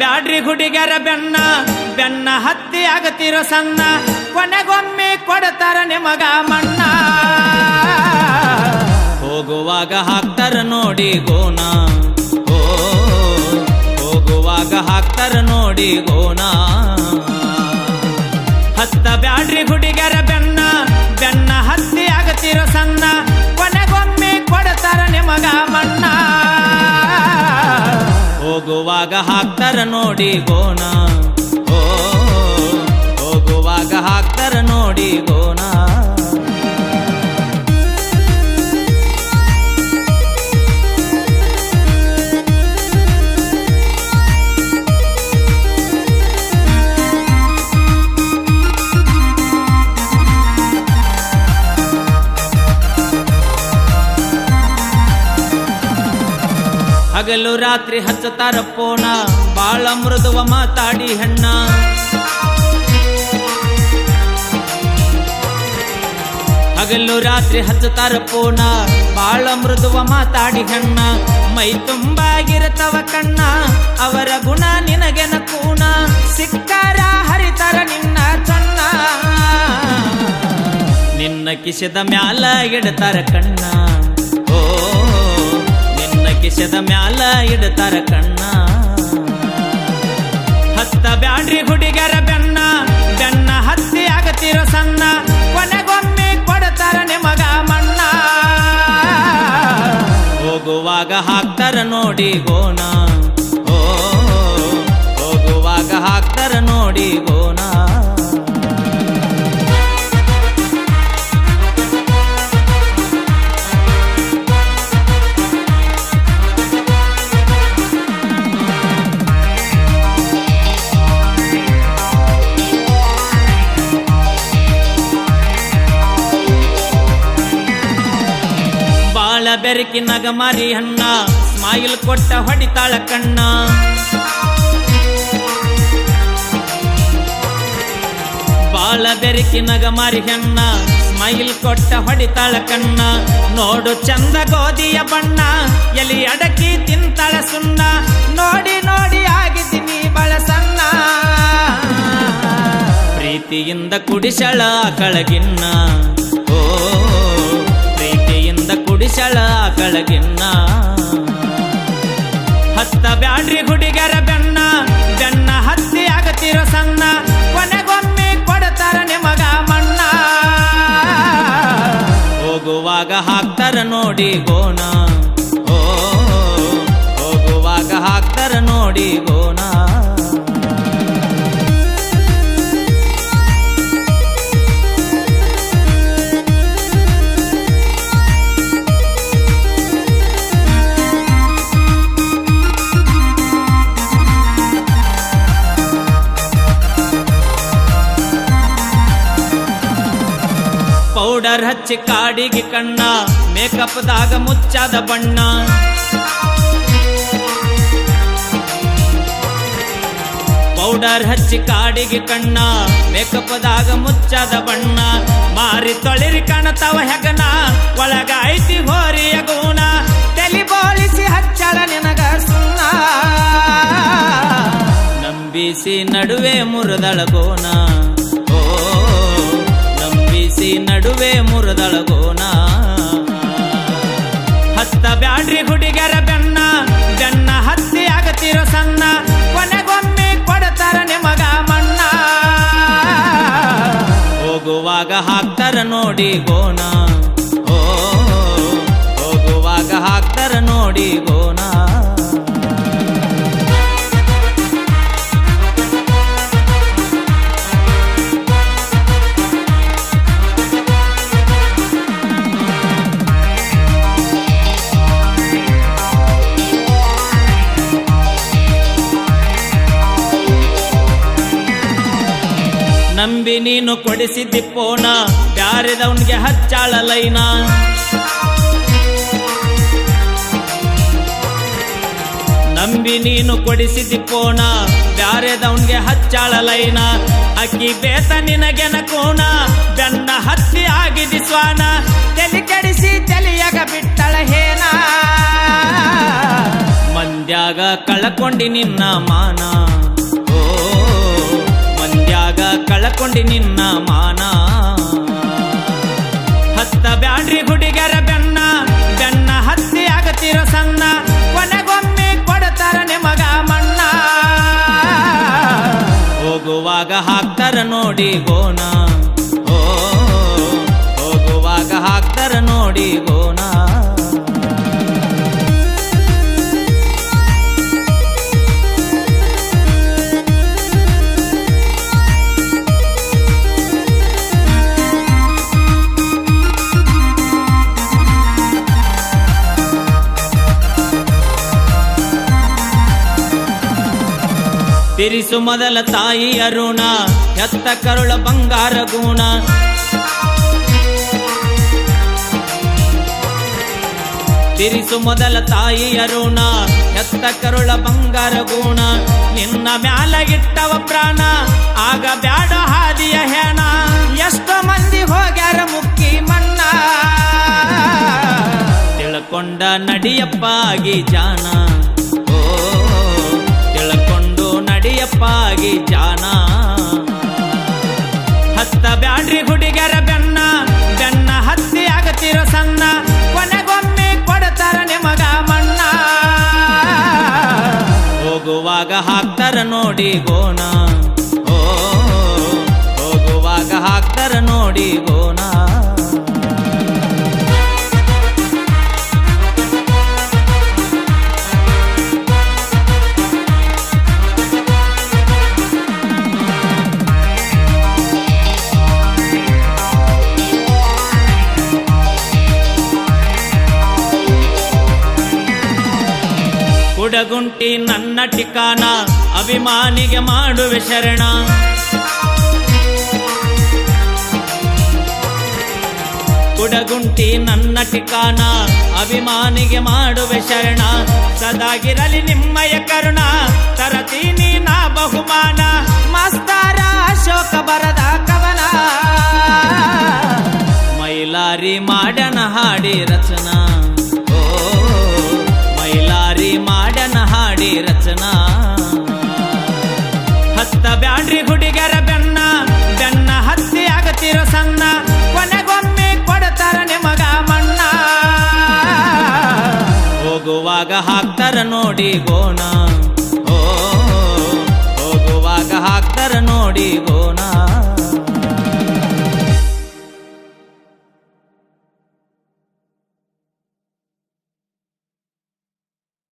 ಬ್ಯಾಡ್ರಿ ಹುಡುಗರ ಬೆನ್ನ ಬೆನ್ನ ಹತ್ತಿ ಆಗತಿರೋ ಸಣ್ಣ, ಕೊನೆಗೊಮ್ಮೆ ಕೊಡ್ತಾರ ನಿಮಗ ಮಣ್ಣ. ಹೋಗುವಾಗ ಹಾಕ್ತಾರ ನೋಡಿ ಗೋನ ಹೋಗುವಾಗ ಹಾಕ್ತಾರ ನೋಡಿ ಗೋನ ಹತ್ತ ಬ್ಯಾಡ್ರಿ ಹುಡುಗರ ಬೆನ್ನ ಬೆನ್ನ ಹತ್ತಿ ಆಗತಿರೋ ಸಣ್ಣ, ಕೊನೆಗೊಮ್ಮೆ ಕೊಡ್ತಾರ ನಿಮಗ ಮಣ್ಣ. ಹೋಗುವಾಗ ಹಾಕ್ತಾರ ನೋಡಿ ಗೋನ ಹಗಲು ರಾತ್ರಿ ಹಚ್ಚತಾರ ಪೋಣ. ಬಾಳ ಮೃದುವ ಮಾತಾಡಿ ಹೆಣ್ಣ. ಹಗಲು ರಾತ್ರಿ ಹಚ್ಚತಾರ ಪೋಣ. ಬಾಳ ಮೃದುವ ಮಾತಾಡಿ ಹೆಣ್ಣ. ಮೈ ತುಂಬಾಗಿರತವ ಕಣ್ಣ. ಅವರ ಗುಣ ನಿನಗೆ ನಕೂಣ. ಸಿಕ್ಕಾರ ಹರಿತಾರ ನಿನ್ನ ಚಣ್ಣ ನಿನ್ನ ಕಿಸದ ಮ್ಯಾಲ ಇಡತಾರ ಕಣ್ಣ. ಕಿಸದ ಮ್ಯಾಲ ಇಡ್ತಾರ ಕಣ್ಣ. ಹತ್ತ ಬ್ಯಾಡ್ರಿ ಹುಡುಗರ ಬೆನ್ನ ಬೆನ್ನ ಹತ್ತಿ ಆಗತಿರೋ ಸಣ್ಣ, ಕೊನೆಗೊಮ್ಮೆ ಕೊಡ್ತಾರ ನಿಮಗ ಮಣ್ಣ. ಹೋಗುವಾಗ ಹಾಕ್ತಾರ ನೋಡಿ ಗೋಣ. ಓ ಹೋಗುವಾಗ ಹಾಕ್ತಾರ ನೋಡಿ ಗೋನ ಬೆರಕಿ ನಗಮಾರಿ ಹಣ್ಣ ಸ್ಮೈಲ್ ಕೊಟ್ಟ ಹೊಡಿತಾಳ ಕಣ್ಣ. ಬಾಳ ಬೆರಕಿ ನಗಮಾರಿ ಹೆಣ್ಣ ಸ್ಮೈಲ್ ಕೊಟ್ಟ ಹೊಡಿತಾಳ ಕಣ್ಣ. ನೋಡು ಚಂದ ಗೋಧಿಯ ಬಣ್ಣ, ಎಲಿ ಅಡಕಿ ತಿಂತಾಳ ಸುಣ್ಣ. ನೋಡಿ ನೋಡಿ ಆಗಿದ್ದೀನಿ ಬಳ ಸಣ್ಣ. ಪ್ರೀತಿಯಿಂದ ಕುಡಿಸಳ ಕಳಗಿನ್ನ. ಕುಡಿಸಳ ಕಳಗಿನ್ನ ಹತ್ತ ಬ್ಯಾಡ್ರಿ ಹುಡುಗರ ಬೆನ್ನ ಬೆನ್ನ ಹತ್ತಿ ಆಗತಿರೋ ಸಣ್ಣ, ಕೊನೆಗೊಮ್ಮೆ ಕೊಡ್ತಾರ ನಿಮಗ ಮಣ್ಣ. ಹೋಗುವಾಗ ಹಾಕ್ತಾರ ನೋಡಿ ಗೋನ ಪೌಡರ್ ಹಚ್ಚಿ ಕಾಡಿಗೆ ಕಣ್ಣ. ಮೇಕಪ್ದಾಗ ಮುಚ್ಚಾದ ಬಣ್ಣ. ಪೌಡರ್ ಹಚ್ಚಿ ಕಾಡಿಗೆ ಕಣ್ಣ. ಮೇಕಪ್ದಾಗ ಮುಚ್ಚಾದ ಬಣ್ಣ. ಮಾರಿ ತೊಳಿರಿ ಕಾಣತಾವ ಹೆಗನ ಒಳಗ ಐತಿ ಹೋರಿಯ ಗುಣ. ತಲಿ ಬೋಳಿಸಿ ಹಚ್ಚರ ನಿನಗ ಸುಣ್ಣ. ನಂಬಿಸಿ ನಡುವೆ ಮುರಿದಳ ನಂಬಿಸಿ ನಡುವೆ ಮುರದಳಗೋಣ. ಹತ್ತ ಬ್ಯಾಡ್ರಿ ಹುಡುಗರ ಬೆನ್ನ ಬೆನ್ನ ಹತ್ತಿ ಆಗತಿರೋ ಸಣ್ಣ, ಕೊನೆಗೊಮ್ಮೆ ಕೊಡ್ತಾರ ನಿಮಗ ಮಣ್ಣ. ಹೋಗುವಾಗ ಹಾಕ್ತಾರ ನೋಡಿ ಗೋಣ. ಓ, ಹೋಗುವಾಗ ಹಾಕ್ತಾರ ನೋಡಿ ಗೋನ ಪೋನ ಬ್ಯಾರೆದವನ್ಗೆ ಹಚ್ಚಾಳ ಲೈನ ನಂಬಿ ನೀನು ಕೊಡಿಸಿ ಬ್ಯಾರೆದವನ್ಗೆ ಹಚ್ಚಾಳ ಲೈನ ಅಕ್ಕಿ ಬೇತ ನಿನಗೆನ ಕೋಣ ಬೆನ್ನ ಹತ್ತಿ ಆಗಿದಿ ಸ್ವಾನ. ತಲೆ ಕೆಡಿಸಿ ತಲೆಯಾಗ ಬಿಟ್ಟಳ ಹೇನ. ಮಂದ್ಯಾಗ ಕಳಕೊಂಡಿ ನಿನ್ನ ಮಾನ. ಕಳಕೊಂಡಿ ನಿನ್ನ ಮಾನ. ಹತ್ತ ಬ್ಯಾಡ್ರಿ ಹುಡುಗರ ಬೆನ್ನ ಬೆನ್ನ ಹತ್ತಿ ಆಗತಿರೋ ಸಣ್ಣ. ಕೊನೆಗೊಮ್ಮೆ ಕೊಡತಾರ ನಿಮಗ ಮಣ್ಣ. ಹೋಗುವಾಗ ಹಾಕ್ತಾರ ನೋಡಿ ಓ, ಹೋಗುವಾಗ ಹಾಕ್ತಾರ ನೋಡಿ ತಿರಿಸು ಮೊದಲ ತಾಯಿ ಅರುಣ ಎತ್ತ ಕರುಳ ಬಂಗಾರ ಗುಣ. ತಿರಿಸು ಮೊದಲ ತಾಯಿ ಅರುಣ ಎತ್ತ ಕರುಳ ಬಂಗಾರ ಗುಣ. ನಿನ್ನ ಮ್ಯಾಲ ಇಟ್ಟವ ಪ್ರಾಣ, ಆಗ ಬ್ಯಾಡ ಹಾದಿಯ ಹೆಣ. ಎಷ್ಟೋ ಮಂದಿ ಹೋಗ್ಯಾರ ಮುಕ್ಕಿ ಮಣ್ಣ. ತಿಳ್ಕೊಂಡ ನಡಿಯಪ್ಪ ಆಗಿ ಜಾನ. ಓ ಆಗಿ ಜಾನ. ಹತ್ತ ಬ್ಯಾಡ್ರಿ ಹುಡುಗರ ಬೆನ್ನ ಬೆನ್ನ ಹತ್ತಿ ಆಗತಿರೋ ಸಣ್ಣ. ಕೊನೆಗೊಮ್ಮೆ ಕೊಡ್ತಾರ ನಿಮಗ ಮಣ್ಣ ಹೋಗುವಾಗ ಹಾಕ್ತಾರ ನೋಡಿ ಗೋಣ. ಕುಡಗುಂಟಿ ನನ್ನ ಠಿಕಾನ, ಅಭಿಮಾನಿಗೆ ಮಾಡುವೆ ಶರಣ. ಕುಡಗುಂಟಿ ನನ್ನ ಠಿಕಾನ, ಅಭಿಮಾನಿಗೆ ಮಾಡುವೆ ಶರಣ. ಸದಾಗಿರಲಿ ನಿಮ್ಮಯ ಕರುಣ, ತರತೀನಿ ನಾ ಬಹುಮಾನ. ಮಸ್ತಾರ ಅಶೋಕ ಬರದ ಕವನ. ಮೈಲಾರಿ ಮಾಡನ ಹಾಡಿ ರಚನಾ. ಹಾಕ್ತಾರ ನೋಡಿ ಗೋಣ ಓ ಹೋಗುವಾಗ ಹಾಕ್ತಾರ ನೋಡಿ ಗೋಣ